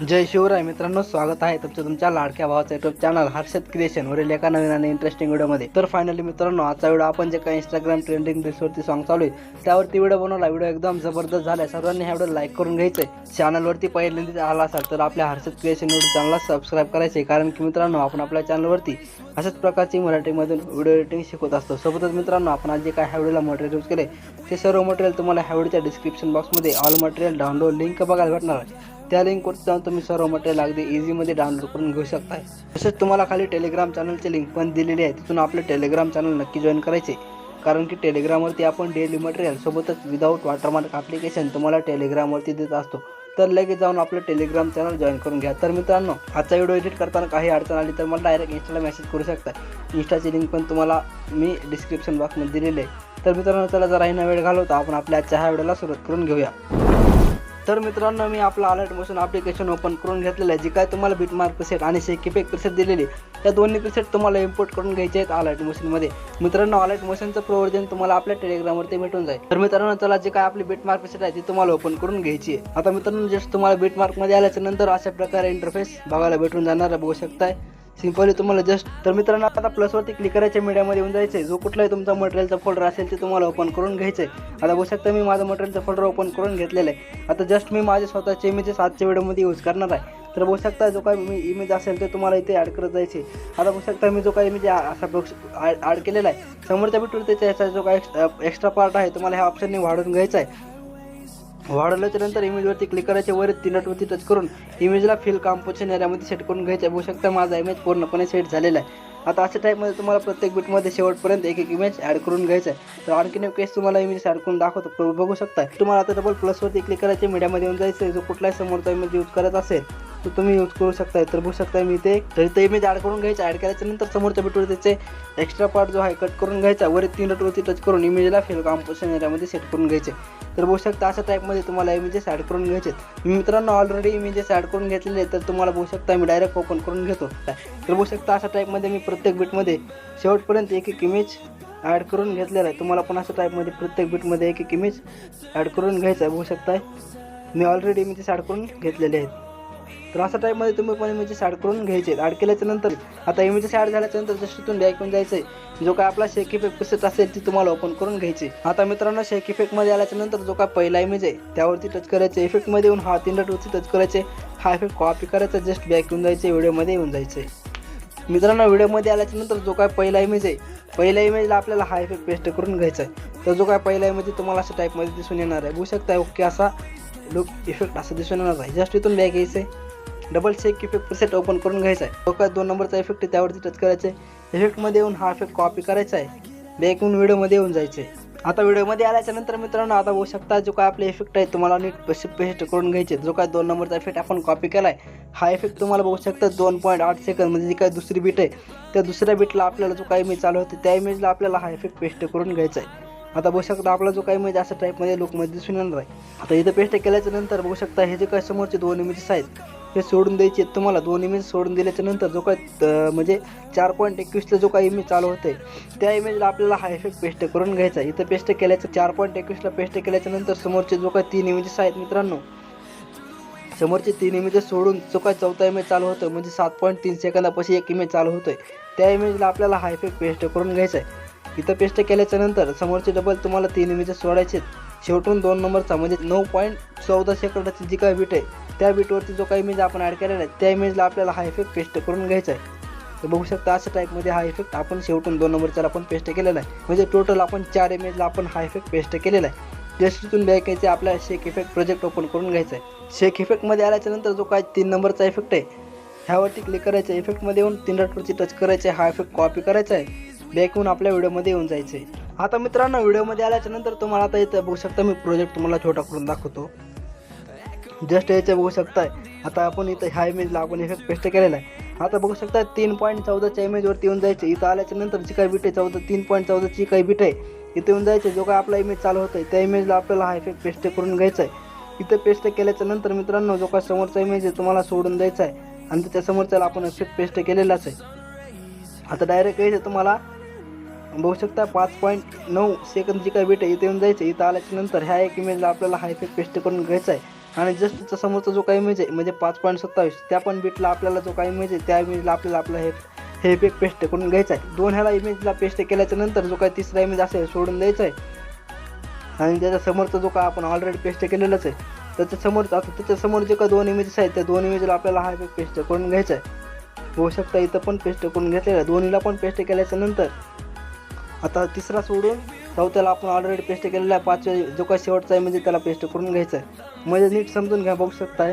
जय शिवराय मित्रांनो स्वागत आहे तुमचं तुमच्या लाडक्या भावाचा युट्यूब चॅनल हर्षद क्रिएशन वरील एका नवीन आणि इंटरेस्टिंग व्हिडिओमध्ये तर फायनली मित्रांनो आजचा व्हिडिओ आपण जे काही इंस्टाग्राम ट्रेंडिंग रिल्सवरती सॉंग चालू आहे त्यावरती व्हिडिओ बनवला. व्हिडिओ एकदम जबरदस्त झाला आहे सर्वांनी हा व्हिडिओ लाईक करून घ्यायचं आहे चॅनलवरती पहिल्यांदा आला असाल तर आपल्या हर्षद क्रिएशन यूट्यूब चॅनलला सबस्क्राईब करायचे आहे. कारण की मित्रांनो आपण आपल्या चॅनलवरती अशाच प्रकारची मराठीमधून व्हिडिओ एडिटिंग शिकवत असतो. सोबतच मित्रांनो आपण आज जे काय ह्या व्हिडिओला मटेरियल यूज केले ते सर्व मटेरियल तुम्हाला ह्या व्हिडिओच्या डिस्क्रिप्शन बॉक्समध्ये ऑल मटेरियल डाउनलोड लिंक बघायला भेटणार आहे. त्या लिंकवर जाऊन तुम्ही सर्व मटेरियल अगदी इझीमध्ये डाउनलोड करून घेऊ शकताय. तसेच तुम्हाला खाली टेलिग्राम चॅनलची लिंक पण दिलेली आहे तिथून आपलं टेलिग्राम चॅनल नक्की जॉईन करायचे. कारण की टेलिग्रामवरती आपण डेली मटेरियल सोबतच विदाऊट वॉटरमार्क ॲप्लिकेशन तुम्हाला टेलिग्रामवरती देत असतो. तर लगेच जाऊन आपलं टेलिग्राम चॅनल जॉईन करून घ्या. तर मित्रांनो आजचा व्हिडिओ एडिट करताना काही अडचण आली तर मला डायरेक्ट इंस्टाला मेसेज करू शकता इंस्टाची लिंक पण तुम्हाला मी डिस्क्रिप्शन बॉक्समध्ये दिलेली आहे. तर मित्रांनो चला जरा ना वेळ घालवता. आपण आपल्या आजच्या ह्या व्हिडिओला सुरुवात करून घेऊया. तर मित्रांनो मी आपलं अलर्ट मोशन ॲप्लिकेशन ओपन करून घेतलेलं आहे जी काय तुम्हाला बिटमार्क प्रिसेट आणि सेकिपेक प्रिसेट दिलेली त्या दोन्ही प्रिसेट तुम्हाला इम्पोर्ट करून घ्यायचे आहेत अलर्ट मोशनमध्ये मित्रांनो अलर्ट मोशनचं प्रोवर्जन तुम्हाला आपल्या टेलिग्रामवरती भेटून जाईल. तर मित्रांनो चला जे काय आपली बिटमार्क प्रिसेट आहे ती तुम्हाला ओपन करून घ्यायची आहे. आता मित्रांनो जस्ट तुम्हाला बिटमार्कमध्ये आल्याच्यानंतर अशा प्रकारे इंटरफेस बघायला भेटून जाणार आहे बघू शकताय. सिम्पली तुम्हाला जस्ट तर मित्रांनो आता प्लसवरती क्लिक करायचे मीडियामध्ये येऊन जायचे जो कुठलाही तुमचा मटेरियलचा फोल्डर असेल ते तुम्हाला ओपन करून घ्यायचं आहे आता बघू शकता मी माझं मटेरियलचा फोल्डर ओपन करून घेतलेलं आहे. आता जस्ट मी माझे स्वतःचे इमेजेस आजच्या व्हिडिओमध्ये यूज करणार आहे. तर बघू शकता जो काही मी इमेज असेल ते तुम्हाला इथे ॲड करत जायचे आता बघू शकता मी जो काही इमेज असा बॉक्स ॲड केलेला आहे समोरच्या बिटवर त्याचा याचा जो काही एक्स्ट्रा पार्ट आहे तुम्हाला ह्या ऑप्शनने वाढून घ्यायचा आहे. वाढवल्याच्या नंतर इमेजवरती क्लिक करायचे वर तीन टच करून इमेजला फिल कॉम्पोजिशन एरियामध्ये सेट करून घ्यायचं बघू शकता माझा इमेज पूर्णपणे सेट झालेला आहे. आता अशा टाईपमध्ये तुम्हाला प्रत्येक बीटमध्ये शेवटपर्यंत एक एक इमेज ॲड करून घ्यायचं आहे. तर आणखीन एक केस तुम्हाला इमेज ॲड करून दाखवतो. बघू शकता तुम्हाला आता डबल प्लसवरती क्लिक करायचे मीडियामध्ये येऊन जायचं जो कुठलाही समोरचा इमेज यूज करत असेल तो तुम्ही यूज करू शकताय. तर बघू शकता मी ते तर ते इमेज ॲड करून घ्यायचं. ॲड केल्याच्यानंतर समोरच्या बिटवर त्याचे एक्स्ट्रा पार्ट जो आहे कट करून घ्यायचा. वर तीन रटवरती टच करून इमेजला फिल कॉम्पोजिशन एरियामध्ये सेट करून घ्यायचे. तर बघू शकता अशा टाईपमध्ये तुम्हाला इमेजेस ॲड करून घ्यायचे. मी मित्रांनो ऑलरेडी इमेजेस ॲड करून घेतलेले तर तुम्हाला बघू शकता मी डायरेक्ट ओपन करून घेतो. तर बघू शकता अशा टाईपमध्ये मी प्रत्येक बीटमध्ये शेवटपर्यंत एक एक इमेज ॲड करून घेतलेला आहे. तुम्हाला पण अशा टाईपमध्ये प्रत्येक बीटमध्ये एक एक इमेज ॲड करून घ्यायचं आहे. बघू शकता मी ऑलरेडी इमेजेस ॲड करून घेतलेले आहेत. तर असा टाईपमध्ये तुम्ही पण इमेजेस ॲड करून घ्यायचे. ॲड केल्याच्यानंतर आता इमेजेस ॲड झाल्याच्यानंतर जस्ट तिथून बॅक येऊन जायचं आहे जो काय आपला शेक इफेक्ट प्रिसेट असेल ती तुम्हाला ओपन करून घ्यायची आता मित्रांनो शेक इफेक्टमध्ये आल्याच्यानंतर जो काय पहिला इमेज आहे त्यावरती टच करायचे इफेक्टमध्ये येऊन हा तीन डटवरती टच करायचे हा इफेक्ट कॉपी करायचा जस्ट बॅक येऊन जायचे व्हिडिओमध्ये येऊन जायचे मित्रांनो व्हिडिओमध्ये आल्याच्यानंतर जो काय पहिला इमेज आहे पहिल्या इमेजला आपल्याला हा इफेक्ट पेस्ट करून घ्यायचा आहे. तर जो काय पहिला इमेज तुम्हाला अशा टाईपमध्ये दिसून येणार आहे. बघू शकता ओके असा लुक इफेक्ट असं दिसून येणार आहे. जस्ट इथून बॅक यायचं आहे double shake effect preset open करून घ्यायचा आहे. जो काय दोन नंबरचा इफेक्ट आहे त्यावरती टच करायचं आहे. इफेक्टमध्ये येऊन हा इफेक्ट कॉपी करायचा आहे. बॅकून व्हिडिओमध्ये येऊन जायचं आहे. आता व्हिडिओमध्ये आल्याच्यानंतर मित्रांनो आता बघू शकता जो काय आपले इफेक्ट आहे तुम्हाला नीट पेस्ट पेस्ट करून घ्यायचे जो काय दोन नंबरचा इफेक्ट आपण कॉपी केला आहे हा इफेक्ट तुम्हाला बघू शकता दोन पॉईंट आठ सेकंद म्हणजे जी काय दुसरी बीट आहे त्या दुसऱ्या बीटला आपल्याला जो काही इमेज चालू होते त्या इमेजला आपल्याला हा इफेक्ट पेस्ट करून घ्यायचा आहे. आता बघू शकता आपला जो काही इमेज अशा टाईपमध्ये लुकमध्ये दिसून येणार आहे. आता इथं पेस्ट केल्याच्यानंतर बघू शकता हे जे काय समोरचे दोन इमेजेस आहेत हे सोडून द्यायचे. तुम्हाला दोन इमेज सोडून दिल्याच्या नंतर जो काय म्हणजे चार पॉईंट एकवीसला जो काही इमेज चालू होते त्या इमेजला आपल्याला हा इफेक्ट पेस्ट करून घ्यायचा. आहे इथं पेस्ट केल्याचं चार पॉईंट एकवीसला पेस्ट केल्याच्यानंतर समोरचे जो काही तीन इमेजेस आहेत मित्रांनो समोरचे तीन इमेजेस सोडून जो काय चौथा इमेज चालू होतो म्हणजे सात पॉईंट तीन सेकंदापाशी एक इमेज चालू होतोय त्या इमेजला आपल्याला हा इफेक्ट पेस्ट करून घ्यायचा आहे. इथं पेस्ट केल्याच्यानंतर समोरचे डबल तुम्हाला तीन इमेजेस सोडायचे आहेत. शेवटून दोन नंबरचा म्हणजे नऊ पॉईंट चौदा सेकंदाची जी काय बीट आहे त्या बीटवरती जो काही इमेज आपण ॲड केलेला आहे त्या इमेजला आपल्याला हा इफेक्ट पेस्ट करून घ्यायचा आहे. तर बघू शकता अशा टाईपमध्ये हा इफेक्ट आपण शेवटून दोन नंबरचा आपण पेस्ट केलेला आहे. म्हणजे टोटल आपण चार इमेजला आपण हा इफेक्ट पेस्ट केलेला आहे. जस्ट तिथून बॅक आपला शेक इफेक्ट प्रोजेक्ट ओपन करून घ्यायचा आहे. शेक इफेक्टमध्ये आल्याच्यानंतर जो काय तीन नंबरचा इफेक्ट आहे ह्यावरती क्लिक करायचं इफेक्टमध्ये येऊन तीन डॉटवरती टच करायचं आहे. हा इफेक्ट कॉपी करायचा आहे. बॅक येऊन आपल्या व्हिडिओमध्ये येऊन जायचं आहे. आता मित्रांनो व्हिडिओमध्ये आल्याच्यानंतर तुम्हाला आता इथं बघू शकता मी प्रोजेक्ट तुम्हाला छोटा करून दाखवतो. जस्ट याचे बघू शकताय. आता आपण इथं ह्या इमेजला आपण इफेक्ट पेस्ट केलेला आहे. आता बघू शकता तीन पॉईंट चौदाच्या इमेजवरती येऊन जायचे. इथं आल्याच्यानंतर जी काही बीट आहे चौदा तीन पॉईंट चौदाची काही बीट आहे इथे येऊन जायचे. जो काय आपला इमेज चालू होतोय त्या इमेजला आपल्याला हा इफेक्ट पेस्ट करून घ्यायचा आहे. इथं पेस्ट केल्याच्यानंतर मित्रांनो जो काय समोरचा इमेज आहे तुम्हाला सोडून द्यायचा आहे. आणि त्याच्या समोरच्याला आपण इफेक्ट पेस्ट केलेलाच आहे. आता डायरेक्ट यायचं तुम्हाला. बघू शकता पाच पॉईंट नऊ सेकंद जी काय बीट आहे इथे येऊन जायचं. इथं आल्याच्यानंतर ह्या एक इमेजला आपल्याला हा इफेक्ट पेस्ट करून घ्यायचा आहे. आणि जस्ट त्याच्या समोरचा जो काही इमेज आहे म्हणजे पाच पॉईंट सत्तावीस त्या पण बीटला आपल्याला जो काही इमेज आहे त्या इमेजला आपल्याला आपला हे हे इफेक्ट पेस्ट करून घ्यायचा आहे. दोन ह्याला इमेजला पेस्ट केल्याच्यानंतर जो काही तिसरा इमेज असेल सोडून द्यायचा आहे. आणि त्याच्या समोरचा जो काय आपण ऑलरेडी पेस्ट केलेलाच आहे त्याच्यासमोर आता त्याच्यासमोर जे काही दोन इमेजेस आहेत त्या दोन इमेजला आपल्याला हा इफेक्ट पेस्ट करून घ्यायचा आहे. होऊ शकता इथं पण पेस्ट करून घेतलेला आहे. दोन्हीला पण पेस्ट केल्याच्यानंतर आता तिसरा सोडून चौथ्याला आपण ऑलरेडी पेस्ट केलेला आहे पाचव्या जो काही शेवटचा आहे म्हणजे त्याला पेस्ट करून घ्यायचा आहे. म्हणजे नीट समजून घ्या बघू शकताय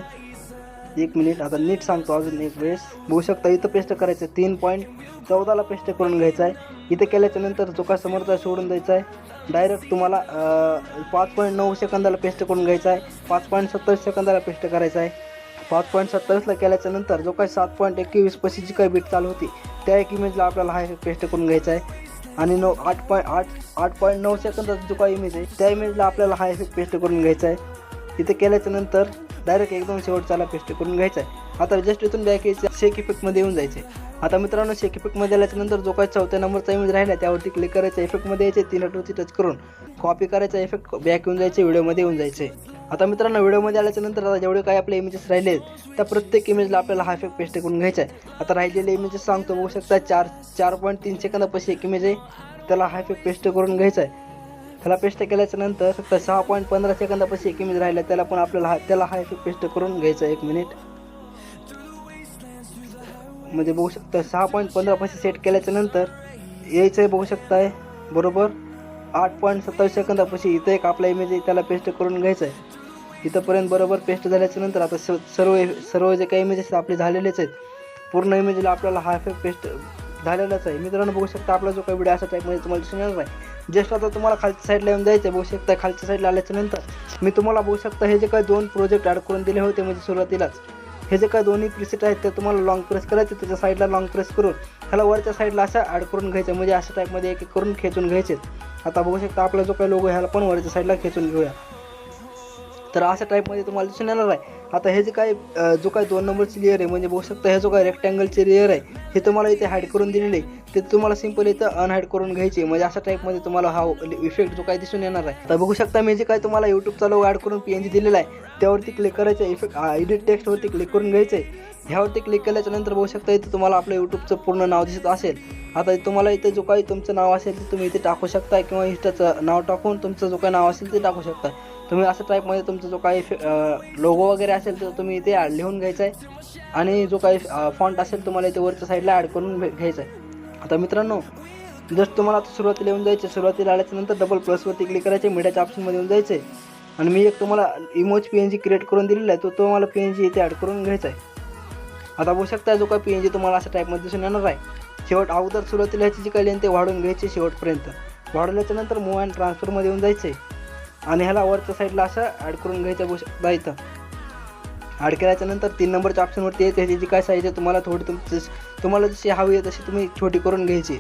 एक मिनिट आता नीट सांगतो अजून एक वेळेस. बघू शकता इथं पेस्ट करायचं आहे तीन पॉईंट चौदाला पेस्ट करून घ्यायचा आहे. इथं केल्याच्यानंतर जो काय समोरचा सोडून द्यायचा आहे डायरेक्ट तुम्हाला पाच पॉईंट नऊ सेकंदाला पेस्ट करून घ्यायचा आहे. पाच पॉईंट सत्तावीस सेकंदाला पेस्ट करायचा आहे. पाच पॉईंट सत्तावीसला केल्याच्यानंतर जो काही सात पॉईंट एकवीस पशी जी काही बीट चालू होती त्या एक इमेजला आपल्याला हा पेस्ट करून घ्यायचा आहे. आणि नऊ आठ पॉईंट आठ आठ पॉईंट नऊ सेकंदाचा जो काही इमेज आहे त्या इमेजला आपल्याला हा इफेक्ट पेस्ट करून घ्यायचा आहे. इथे केल्याच्यानंतर डायरेक्ट एकदम शेवटचाला पेस्ट करून घ्यायचा आहे. आता जस्ट इथून बॅक यायचं शेक इफेक्टमध्ये येऊन जायचे आता मित्रांनो शेक इफेक्टमध्ये आल्याच्यानंतर जो काही चौथ्या नंबरचा इमेज राहिला त्यावरती क्लिक करायचा इफेक्टमध्ये यायचे तीन हटवरती टच करून कॉपी करायचा इफेक्ट बॅक येऊन जायचे व्हिडिओमध्ये येऊन जायचे आता मित्रांनो व्हिडिओमध्ये आल्याच्यानंतर आता जेवढे काही आपले इमेजेस राहिले आहेत त्या प्रत्येक इमेजला आपल्याला हा इफेक्ट पेस्ट करून घ्यायचा आहे. आता राहिलेले इमेजेस सांगतो बघू शकता चार चार पॉईंट तीन सेकंदापाशी एक इमेज आहे त्याला हा इफेक्ट पेस्ट करून घ्यायचा आहे. त्याला पेस्ट केल्याच्यानंतर फक्त सहा पॉईंट पंधरा सेकंदापाशी एक इमेज राहिला त्याला पण आपल्याला हा त्याला हा इफेक्ट पेस्ट करून घ्यायचा आहे एक मिनिट म्हणजे बघू शकता सहा पॉईंट पंधरापाशी सेट केल्याच्यानंतर यायचं आहे बघू शकताय बरोबर? आठ पॉईंट सत्तावीस सेकंदापाशी इथं एक आपला इमेज आहे त्याला पेस्ट करून घ्यायचं आहे. इथंपर्यंत बरोबर पेस्ट झाल्याच्यानंतर आता स- सर्व सर्व जे काही इमेजेस आपले झालेलेच आहेत पूर्ण इमेजला आपल्याला हा इफेक्ट पेस्ट झालेलाच आहे. मित्रांनो बघू शकता आपला जो काही व्हिडिओ असा टाईपमध्ये तुम्हाला दिसून येणार आहे. जस्ट आता तुम्हाला खालच्या साईडला येऊन जायचं आहे बघू शकता खालच्या साईडला आल्याच्यानंतर मी तुम्हाला बघू शकता हे जे काही दोन प्रोजेक्ट ॲड करून दिले होते म्हणजे सुरुवातीलाच हे जे काही दोन्ही प्रिसेट आहेत ते तुम्हाला लॉंग प्रेस करायचे त्याच्या साईडला लॉंग प्रेस करून ह्याला वरच्या साईडला असं ॲड करून घ्यायचं म्हणजे अशा टाईपमध्ये एक एक करून खेचून घ्यायचे आता बघू शकता आपला जो काही लोगो ह्याला पण वरच्या साईडला खेचून घेऊया. तर अशा टाईपमध्ये तुम्हाला दिसून येणार आहे. आता हे जे काय जो काय दोन नंबरची लेअर आहे म्हणजे बघू शकता हे जो काय रेक्टँगलची लेअर आहे हे तुम्हाला इथे हाईड करून दिलेले ते तुम्हाला सिंपल इथं अनहाईड करून घ्यायचे म्हणजे अशा टाईपमध्ये तुम्हाला हा इफेक्ट जो काय दिसून येणार आहे. तर बघू शकता मी जे काय तुम्हाला यूट्यूबचा चालू ॲड करून पी एन जी दिलेला आहे त्यावरती क्लिक करायचं इफेक्ट एडिट टेक्स्टवरती क्लिक करून घ्यायचं आहे. ह्यावरती क्लिक केल्याच्यानंतर बघू शकता इथे तुम्हाला आपलं यूट्यूबचं पूर्ण नाव दिसत असेल. आता तुम्हाला इथे जो काही तुमचं नाव असेल ते तुम्ही इथे टाकू शकता किंवा इंस्टाचं नाव टाकून तुमचं जो काही नाव असेल ते टाकू शकता तुम्ही असं टाईपमध्ये तुमचा जो काही लोगो वगैरे असेल तर तुम्ही इथे लिहून घ्यायचा आहे आणि जो काही फॉन्ट असेल तुम्हाला इथे वरच्या साईडला ॲड करून घे- घ्यायचा आहे आता मित्रांनो जस्ट तुम्हाला आता सुरुवातीला येऊन जायचं सुरुवातीला आल्याच्यानंतर डबल प्लसवरती क्लिक करायचे मीडियाच्या ऑप्शनमध्ये येऊन जायचं आहे आणि मी एक तुम्हाला emoji P N G create करून दिलेला आहे तो तुम्हाला पी एन जी इथे ॲड करून घ्यायचा आहे आता बघू शकता जो काही पी एन जी तुम्हाला अशा टाईपमध्ये दिसून येणार आहे. शेवट अगोदर सुरुवातीला ह्याची जी काही लेन ते वाढवून घ्यायची शेवटपर्यंत. वाढवल्याच्यानंतर मूव अँड ट्रान्सफरमध्ये येऊन जायचं आहे आणि ह्याला वरच्या साईडला असं ॲड करून घ्यायचं बघू शकता इथं. ॲड केल्याच्यानंतर तीन नंबरच्या ऑप्शनवरती येते त्याची काय साईज आहे तुम्हाला थोडी तुमची तुम्हाला जशी हवी आहे तशी तुम्ही छोटी करून घ्यायची.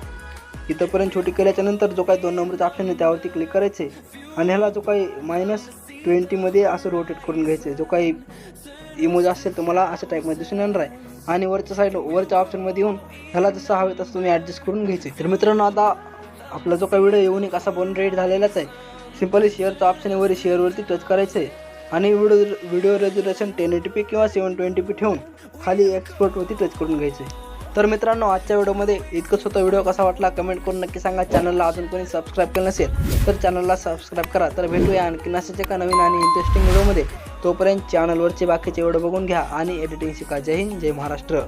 इथंपर्यंत छोटी केल्याच्यानंतर जो काही दोन नंबरचा ऑप्शन आहे त्यावरती क्लिक करायचे. आणि ह्याला जो काही मायनस ट्वेंटीमध्ये असं रोटेट करून घ्यायचं. जो काही इमोज असेल तुम्हाला अशा टाईपमध्ये दिसून येणार आहे. आणि वरच्या साईड वरच्या ऑप्शनमध्ये येऊन ह्याला जसं हवे तसं तुम्ही ॲडजस्ट करून घ्यायचे. तर मित्रांनो आता आपला जो काही व्हिडिओ येऊन एक असा बन रेट झालेलाच आहे. सिम्पली शेअरचा ऑप्शन आहे वर शेअरवरती टच करायचं आहे आणि video video resolution ten eighty P किंवा सेवन ट्वेंटी पी ठेवून खाली एक्सपोर्टवरती टच करून घ्यायचं. आहे तर मित्रांनो आजच्या व्हिडिओमध्ये इतकंच होतं. व्हिडिओ कसा वाटला कमेंट करून नक्की सांगा. चॅनलला अजून कोणी सबस्क्राईब केलं नसेल तर चॅनलला सबस्क्राईब करा. तर भेटूया आणखी नसेच एका नवीन आणि इंटरेस्टिंग व्हिडिओमध्ये तोपर्यंत चॅनलवरचे बाकीचे व्हिडिओ बघून घ्या आणि एडिटिंग शिका. जय हिंद जय महाराष्ट्र.